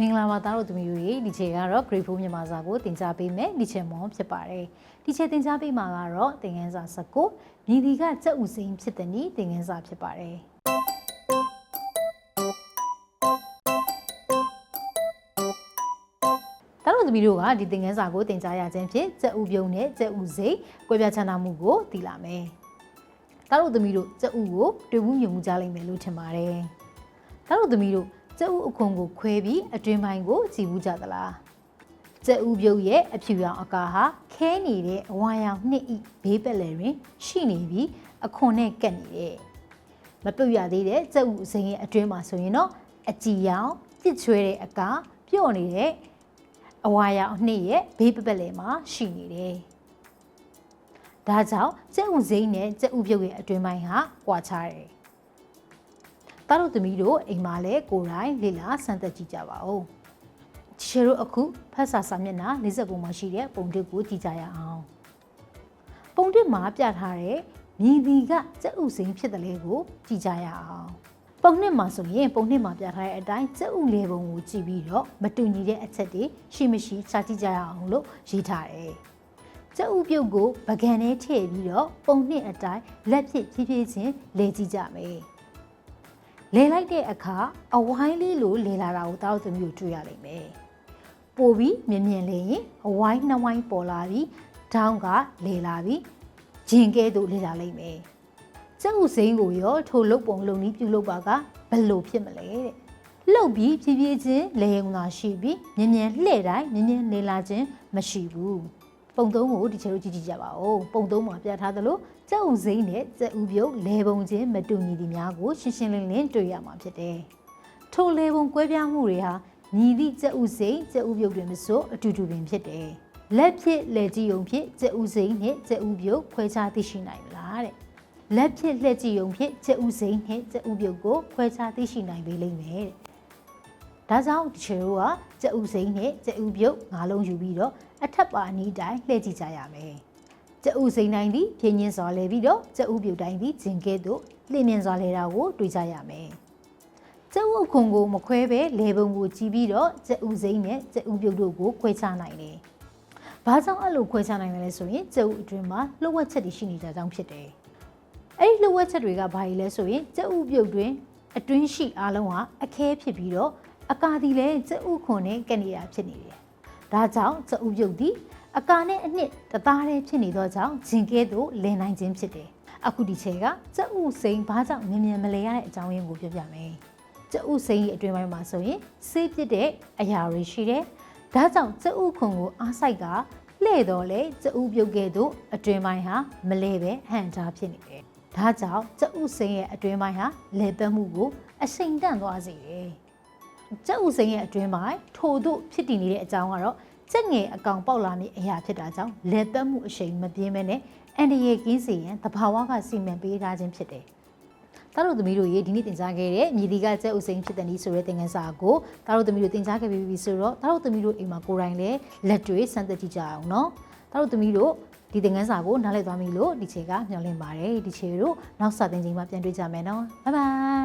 မင်္ဂလာပါသားတို့သမီးတို့ရေဒီချေကတော့ Grade 4မြန်မာစာကိုသင်ကြားပေးမယ်ဒီချေမောဖြစ်ပါတယ်ဒီချေသင်ကြားပေးမှာကတော့သင်ခန်းစာ19မြည်ဒီကစက်ဥစိမ်းဖြစ်တဲ့နည်းသင်ခန်းစာဖြစ်ပါတယ်သားတို့သမီးတို့ကဒီသင်ခန်းစာကိုသင်ကြားရခြင်းဖြင့်စက်ဥပြုံးနဲ့စက်ဥစိမ်းကွဲပြားခြားနားမှုကိုသိလာမယ်သားတို့သမီးတို့စက်ဥကိုတွေ့မှုမြင်မှုကြားလိမ့်မယ်လို့ထင်ပါတယ်သားတို့သမီးတို့ ကျက်ဥအခွန်ကိုခွဲပြီးအတွင်းပိုင်းကိုကြည်ဘူးကြသလားကျက်ဥပြုတ်ရဲ့အဖြူရောင်အကာဟာခဲနေတဲ့အဝါရောင်နှစ်ဤဘေးပက်လယ်တွင် ရှိနေပြီးအခွန်နဲ့ကပ်နေတဲ့မပြုတ်ရသေးတဲ့ကျက်ဥအစိမ်းရဲ့အတွင်းမှာဆိုရင်တော့အကြည်ရောင်ပြစ်ချွဲတဲ့အကာပြော့နေတဲ့အဝါရောင်နှစ်ရဲ့ဘေးပက်ပက်လယ်မှာရှိနေတယ်ဒါကြောင့်ကျက်ဥစိမ်းနဲ့ကျက်ဥပြုတ်ရဲ့အတွင်းပိုင်းဟာကွာခြားတယ် တားတို့သမီးတို့အိမ်မှာလဲကိုယ်တိုင်လေ့လာစမ်းသပ်ကြည့်ကြပါဦးချေတို့အခုဖတ်စာစာမျက်နှာ49မှာရှိတဲ့ပုံတစ်ကိုကြည့်ကြရအောင်ပုံတစ်မှာပြထားတဲ့မြည်ဒီကစက်ဥစိမ်းဖြစ်တယ်လေကိုကြည့်ကြရအောင်ပုံနှစ်မှာဆိုရင်ပုံနှစ်မှာပြထားတဲ့အတိုင်းစက်ဥလေပုံကိုကြည့်ပြီးတော့မတူညီတဲ့အချက်တွေရှိမရှိရှာကြည့်ကြရအောင်လို့ရေးထားတယ်ကျက်ဥပြုတ်ကိုပကံထဲထည့်ပြီးတော့ပုံနှစ်အတိုင်းလက်ဖြစ်ဖြည်းဖြည်းချင်းလဲကြည့်ကြမယ် လဲလိုက်တဲ့အခါအဝိုင်းလေးလိုလဲလာတာကိုတောက်သမီးကိုတွေ့ရလိမ့်မယ်။ပို့ပြီးမြင်မြင်လေးရင်အဝိုင်းနှစ်ဝိုင်းပေါ်လာပြီးဒေါင်းကလဲလာပြီးဂျင်ကဲသို့လဲလာလိမ့်မယ်။ကျုပ်စိမ်းကိုရောထိုလုတ်ပုံလုံနီးပြုလုပ်ပါကဘယ်လိုဖြစ်မလဲတဲ့။လှုပ်ပြီးဖြည်းဖြည်းချင်းလဲုံသာရှိပြီးမြင်မြင်လှဲ့တိုင်းမြင်မြင်နေလာခြင်းမရှိဘူး။ ပုံသုံးကိုဒီချေတို့ကြည့်ကြည့်ကြပါဦးပုံသုံးမှာပြထားသလိုကြက်ဥစိမ်းနဲ့ကြက်ဥပြုတ်လဲပုံချင်းမတူညီသည်များကိုရှင်းရှင်းလင်းလင်းတွေ့ရမှာဖြစ်တယ်။ထိုလဲပုံကွဲပြားမှုတွေဟာညီသည့်ကြက်ဥစိမ်းကြက်ဥပြုတ်တွင်မဆိုအတူတူပင်ဖြစ်တယ်။လက်ဖြစ်လက်ကြည့်ုံဖြင့်ကြက်ဥစိမ်းနဲ့ကြက်ဥပြုတ်ခွဲခြားသိရှိနိုင်မလားတဲ့။လက်ဖြစ်လက်ကြည့်ုံဖြင့်ကြက်ဥစိမ်းနဲ့ကြက်ဥပြုတ်ကိုခွဲခြားသိရှိနိုင်ပေလိမ့်မယ်တဲ့။ ဒါကြောင့်ဒီချေတို့ကကြက်ဥစိမ်းနဲ့ကြက်ဥပြုတ်ငါးလုံးယူပြီးတော့အထက်ပါအနီးတိုင်းလှည့်ကြည့်ကြရမယ်။ကျအုပ်စိန်တိုင်းသည်ပြင်းညင်းစွာလဲပြီးတော့ကျအုပ်ပြုတ်တိုင်းသည်ဂျင်ကဲ့သို့လှည့်မြင်စွာလဲတာကိုတွေ့ကြရမယ်။ကျအုပ်ခုံကိုမခွဲပဲလေပုံကိုကြီးပြီးတော့ကျအုပ်စိန်နဲ့ကျအုပ်ပြုတ်တို့ကိုခွဲခြားနိုင်တယ်။ဘာကြောင့်အဲ့လိုခွဲခြားနိုင်တယ်လဲဆိုရင်ကျအုပ်အတွင်းမှာလှုပ်ဝက်ချက်တွေရှိနေကြကြောင်းဖြစ်တယ်။အဲ့ဒီလှုပ်ဝက်ချက်တွေကဘာကြီးလဲဆိုရင်ကျအုပ်ပြုတ်တွင်အတွင်းရှိအားလုံးဟာအခဲဖြစ်ပြီးတော့ အကာဒီလည်းကျအုပ်ခွန်နဲ့ကနေတာဖြစ်နေတယ်။ဒါကြောင့်ကျအုပ်ပြုတ်သည်အကာနဲ့အနှစ်တသားတည်းဖြစ်နေသောကြောင့်ဂျင်ကဲသို့လင်နိုင်ခြင်းဖြစ်တယ်။အခုဒီချက်ကစက်ဥစိန်ဘာကြောင့်မြင်မြင်မလဲရတဲ့အကြောင်းရင်းကိုပြောပြမယ်။စက်ဥစိန်ရဲ့အတွင်းပိုင်းမှာဆိုရင်ဆေးပြစ်တဲ့အရာတွေရှိတယ်။ဒါကြောင့်စက်ဥခွန်ကိုအားဆိုင်ကလှဲ့တော့လေစက်ဥပြုတ်ကဲ့သို့အတွင်းပိုင်းဟာမလဲပဲဟန်ထားဖြစ်နေတယ်။ဒါကြောင့်စက်ဥစိန်ရဲ့အတွင်းပိုင်းဟာလဲပတ်မှုကိုအစိန်တန့်သွားစေတယ်။ စက်ဥစိန်ရဲ့အတွင်းပိုင်းထို့သို့ဖြစ်တည်နေတဲ့အကြောင်းကတော့စက်ငယ်အကောင်ပေါက်လာမည့်အရာဖြစ်တာကြောင့်လက်သက်မှုအရှိန်မပြင်းမဲနဲ့အန်ဒီယေကင်းစီရင်တဘာဝကစီမံပေးထားခြင်းဖြစ်တယ်။တားတို့သမီးတို့ရေဒီနေ့သင်ကြားခဲ့တဲ့မြေဒီကကျက်ဥစိန်ဖြစ်တဲ့နည်းဆိုတဲ့သင်ခန်းစာကိုတားတို့သမီးတို့သင်ကြားခဲ့ပြီးပြီဆိုတော့တားတို့သမီးတို့အိမ်မှာကိုယ်တိုင်လည်းလက်တွေ့စမ်းသပ်ကြည့်ကြအောင်နော်။တားတို့သမီးတို့ဒီသင်ခန်းစာကိုနားလည်သွားပြီလို့ဒီချေကမျှော်လင့်ပါတယ်။ဒီချေတို့နောက်စာသင်ချိန်မှာပြန်တွေ့ကြမယ်နော်။ဘိုင်ဘိုင်